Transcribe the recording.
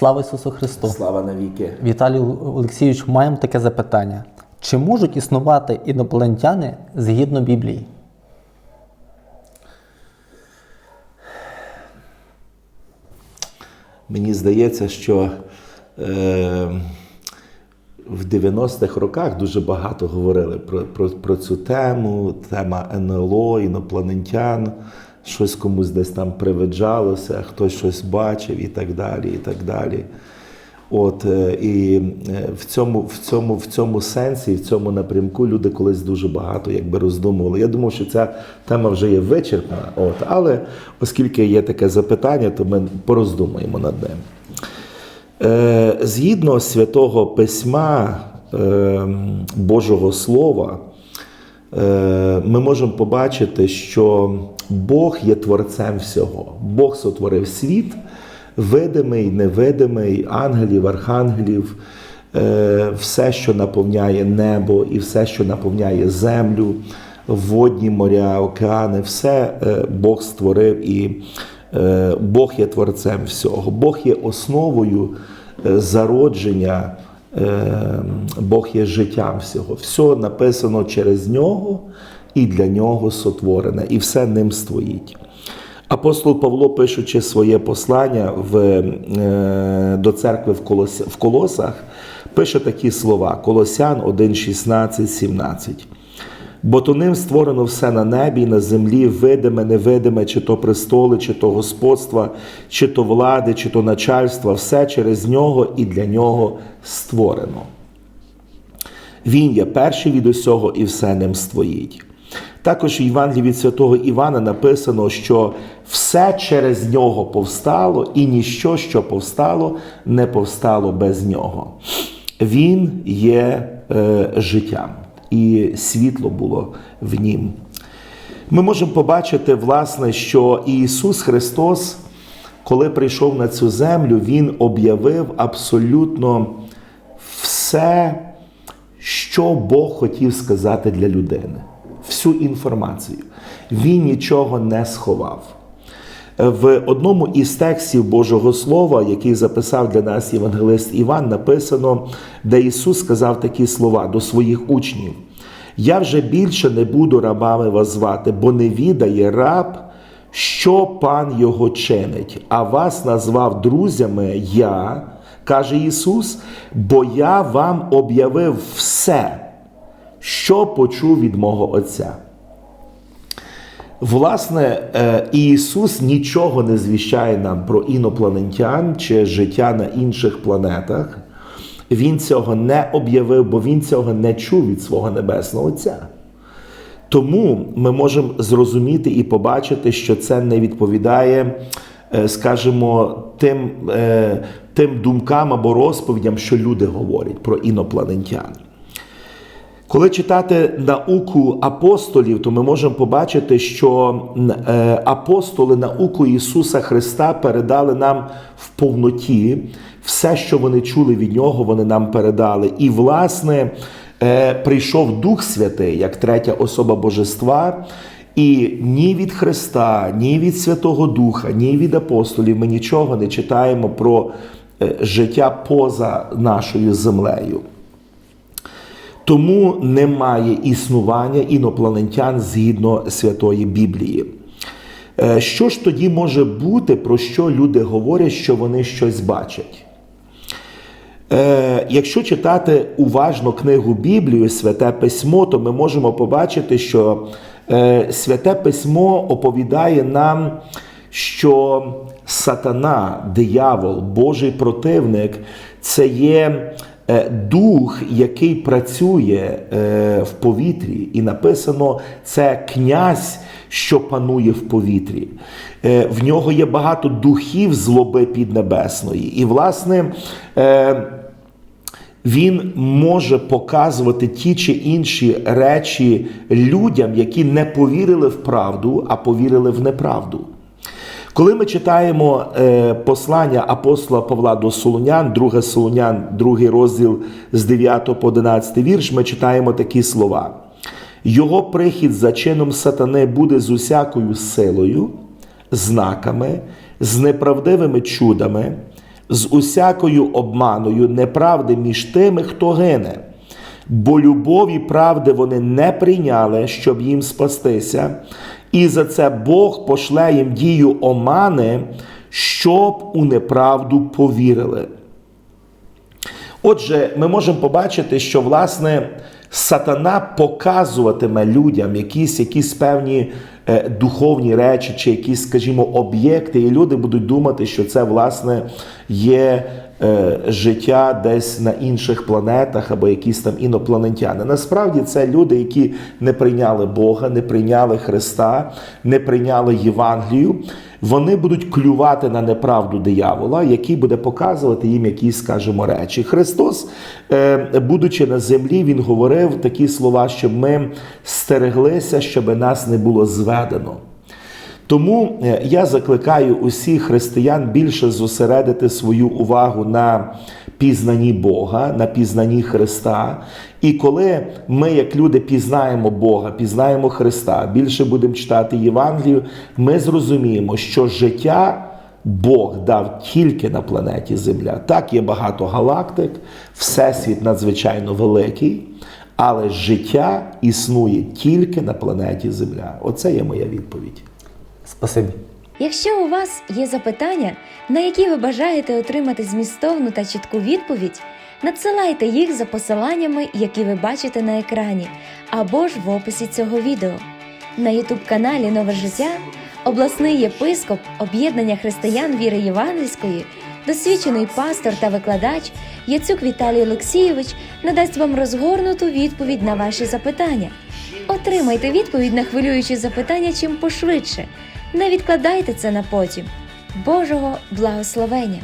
Слава Ісусу Христу! Слава навіки. Віталій Олексійович, маємо таке запитання. Чи можуть існувати інопланетяни згідно Біблії? Мені здається, що е, в 90-х роках дуже багато говорили про, про, про цю тему, тема НЛО, інопланетян, щось комусь десь там привиджалося, хтось щось бачив і так далі. і так далі. От, е, і е, в цьому, в, цьому, в цьому сенсі, в цьому напрямку люди колись дуже багато якби роздумували. Я думав, що ця тема вже є вичерпна, от, але оскільки є таке запитання, то ми пороздумаємо над ним. Е, Згідно святого письма е, Божого Слова, е, ми можемо побачити, що Бог є творцем всього. Бог сотворив світ, видимий, невидимий, ангелів, архангелів, е, все, що наповняє небо, і все, що наповняє землю, водні моря, океани, все е, Бог створив і е, Бог є творцем всього. Бог є основою зародження. Бог є життям всього. Все написано через нього і для нього сотворене, і все ним стоїть. Апостол Павло, пишучи своє послання в, е, до церкви в, Колос, в Колосах, пише такі слова: Колосян 1, 16, 17. Бо то ним створено все на небі, і на землі, видиме, невидиме, чи то престоли, чи то господства, чи то влади, чи то начальства, все через нього і для нього створено. Він є перший від усього і все ним стоїть. Також в Євангелії від святого Івана написано, що все через нього повстало, і ніщо, що повстало, не повстало без нього. Він є е, життям, і світло було в нім. Ми можемо побачити, власне, що Ісус Христос, коли прийшов на цю землю, Він об'явив абсолютно все, що Бог хотів сказати для людини всю інформацію. Він нічого не сховав. В одному із текстів Божого Слова, який записав для нас євангелист Іван, написано, де Ісус сказав такі слова до своїх учнів: Я вже більше не буду рабами вас звати, бо не відає раб, що пан його чинить, а вас назвав друзями Я, каже Ісус, бо я вам об'явив все що почув від мого Отця. Власне, Ісус нічого не звіщає нам про інопланетян чи життя на інших планетах. Він цього не об'явив, бо Він цього не чув від свого Небесного Отця. Тому ми можемо зрозуміти і побачити, що це не відповідає, скажімо, тим, тим думкам або розповідям, що люди говорять про інопланетян. Коли читати науку апостолів, то ми можемо побачити, що апостоли науку Ісуса Христа передали нам в повноті все, що вони чули від Нього, вони нам передали. І, власне, прийшов Дух Святий як третя особа Божества. І ні від Христа, ні від Святого Духа, ні від апостолів ми нічого не читаємо про життя поза нашою землею. Тому немає існування інопланетян згідно Святої Біблії. Що ж тоді може бути, про що люди говорять, що вони щось бачать? Якщо читати уважно книгу Біблію, Святе Письмо, то ми можемо побачити, що Святе Письмо оповідає нам, що сатана, диявол, Божий противник це є дух, який працює в повітрі, і написано, це князь, що панує в повітрі. В нього є багато духів злоби піднебесної. І, власне, він може показувати ті чи інші речі людям, які не повірили в правду, а повірили в неправду. Коли ми читаємо е, послання апостола Павла до Солонян, 2 Солонян, 2 розділ з 9 по 11 вірш, ми читаємо такі слова. Його прихід за чином сатани буде з усякою силою, знаками, з неправдивими чудами, з усякою обманою неправди між тими, хто гине. Бо любові правди вони не прийняли, щоб їм спастися, і за це Бог пошле їм дію омани, щоб у неправду повірили. Отже, ми можемо побачити, що власне сатана показуватиме людям якісь, якісь певні е, духовні речі чи якісь, скажімо, об'єкти, і люди будуть думати, що це власне є е, життя десь на інших планетах або якісь там інопланетяни. Насправді це люди, які не прийняли Бога, не прийняли Христа, не прийняли Євангелію. Вони будуть клювати на неправду диявола, який буде показувати їм якісь, скажімо, речі. Христос, е, будучи на землі, він говорив такі слова, щоб ми стереглися, щоб нас не було зведено. Тому е, я закликаю усіх християн більше зосередити свою увагу на пізнанні Бога, на пізнанні Христа. І коли ми, як люди, пізнаємо Бога, пізнаємо Христа, більше будемо читати Євангелію, ми зрозуміємо, що життя Бог дав тільки на планеті Земля. Так, є багато галактик, всесвіт надзвичайно великий, але життя існує тільки на планеті Земля. Оце є моя відповідь. Спасибі. Якщо у вас є запитання, на які ви бажаєте отримати змістовну та чітку відповідь, надсилайте їх за посиланнями, які ви бачите на екрані, або ж в описі цього відео. На ютуб-каналі Нове життя обласний єпископ об'єднання християн віри Євангельської, досвідчений пастор та викладач Яцюк Віталій Олексійович надасть вам розгорнуту відповідь на ваші запитання. Отримайте відповідь на хвилюючі запитання чим пошвидше. Не відкладайте це на потім. Божого благословення!